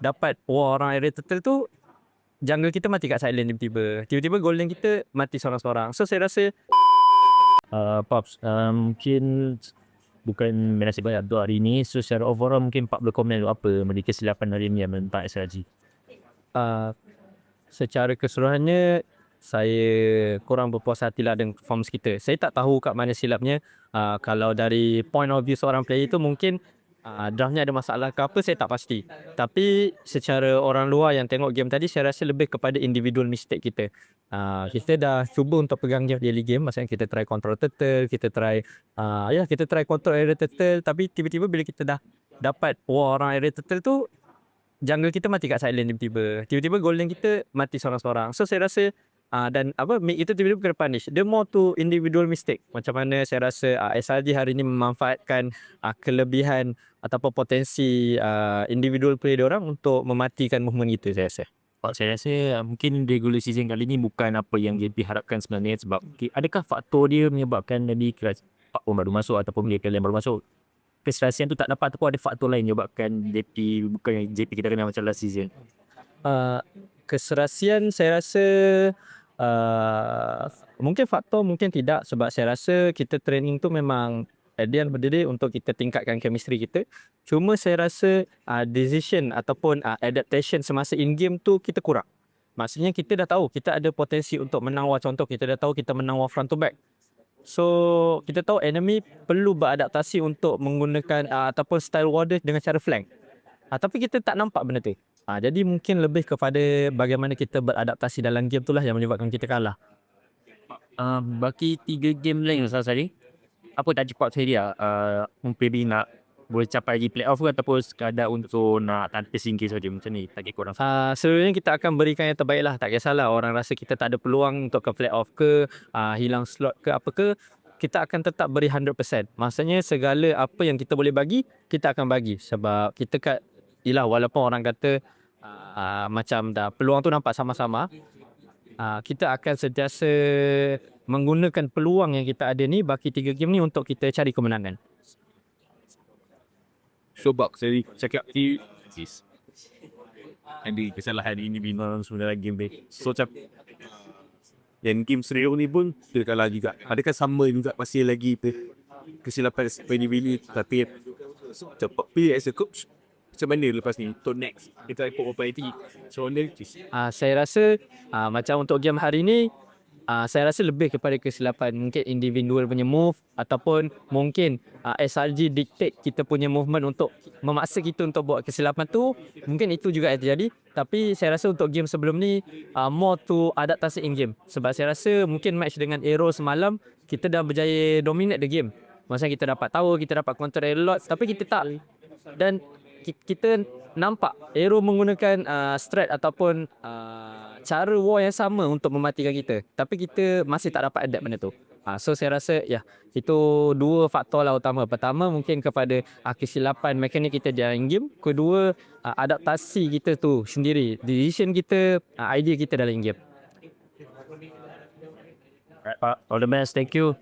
dapat war orang area turtle tu jungle kita mati kat silent tiba-tiba. Tiba-tiba golden kita mati seorang-seorang. So saya rasa Uh, Pops, uh, mungkin bukan bernasib baik Abdul hari ni. So secara overall mungkin Pak boleh komen dulu apa mengenai kesilapan hari ni yang menentang SRG. uh, secara keseluruhannya saya kurang berpuas hati lah dengan performance kita. Saya tak tahu kat mana silapnya. Uh, kalau dari point of view seorang player itu mungkin uh, draftnya ada masalah ke apa saya tak pasti. Tapi secara orang luar yang tengok game tadi saya rasa lebih kepada individual mistake kita. Uh, kita dah cuba untuk pegang game daily game. Maksudnya kita try control turtle, kita try uh, ya kita try control area turtle tapi tiba-tiba bila kita dah dapat war orang area turtle tu jungle kita mati kat silent tiba-tiba. Tiba-tiba golden kita mati seorang-seorang. So saya rasa uh, dan apa itu tiba-tiba kena punish. Dia more to individual mistake. Macam mana saya rasa uh, SRG hari ni memanfaatkan uh, kelebihan ataupun potensi uh, individual player dia orang untuk mematikan movement kita saya rasa. Pak, saya rasa uh, mungkin regular season kali ni bukan apa yang JP harapkan sebenarnya sebab okay, adakah faktor dia menyebabkan tadi kelas Pak pun baru masuk ataupun dia kalian baru masuk keserasian tu tak dapat ataupun ada faktor lain menyebabkan JP bukan JP kita kenal macam last season. Uh, keserasian saya rasa uh, mungkin faktor mungkin tidak sebab saya rasa kita training tu memang the day untuk kita tingkatkan chemistry kita. Cuma saya rasa uh, decision ataupun uh, adaptation semasa in game tu kita kurang. Maksudnya kita dah tahu kita ada potensi untuk menang war contoh kita dah tahu kita menang war front to back. So kita tahu enemy perlu beradaptasi untuk menggunakan uh, ataupun style war dia dengan cara flank. Uh, tapi kita tak nampak benda tu. Uh, jadi mungkin lebih kepada bagaimana kita beradaptasi dalam game tu lah yang menyebabkan kita kalah. Uh, baki tiga game lain Ustaz tadi apa tajuk Pak saya dia uh, mungkin nak boleh capai lagi playoff ke ataupun sekadar untuk nak tanpa singkir saja macam ni target korang Uh, sebenarnya kita akan berikan yang terbaik lah. Tak kisahlah orang rasa kita tak ada peluang untuk ke playoff ke, uh, hilang slot ke apa ke. Kita akan tetap beri 100%. Maksudnya segala apa yang kita boleh bagi, kita akan bagi. Sebab kita kat, yelah walaupun orang kata uh, macam dah peluang tu nampak sama-sama. Uh, kita akan sentiasa menggunakan peluang yang kita ada ni bagi tiga game ni untuk kita cari kemenangan. Showbox jadi cakap ni is Jadi kesalahan individual sebenarnya game ni So macam Yang game scenario ni pun Dia kalah juga Adakah sama juga Masih lagi Kesilapan individu Tapi Macam Tapi as a coach Macam mana lepas ni? Untuk next Kita ikut opportunity. So mana Uh, saya rasa uh, macam untuk game hari ni uh, saya rasa lebih kepada kesilapan mungkin individual punya move ataupun mungkin uh, SRG dictate kita punya movement untuk memaksa kita untuk buat kesilapan tu mungkin itu juga yang terjadi. Tapi saya rasa untuk game sebelum ni uh, more to adaptasi in game sebab saya rasa mungkin match dengan Aero semalam kita dah berjaya dominate the game. Maksudnya kita dapat tahu kita dapat counter a lot tapi kita tak. Dan kita nampak Aero menggunakan uh, strat ataupun uh, cara war yang sama untuk mematikan kita. Tapi kita masih tak dapat adapt benda tu. Uh, so saya rasa ya itu dua faktor lah utama. Pertama mungkin kepada uh, kesilapan mekanik kita dalam game. Kedua uh, adaptasi kita tu sendiri. Decision kita, uh, idea kita dalam game. Alright Pak all the best thank you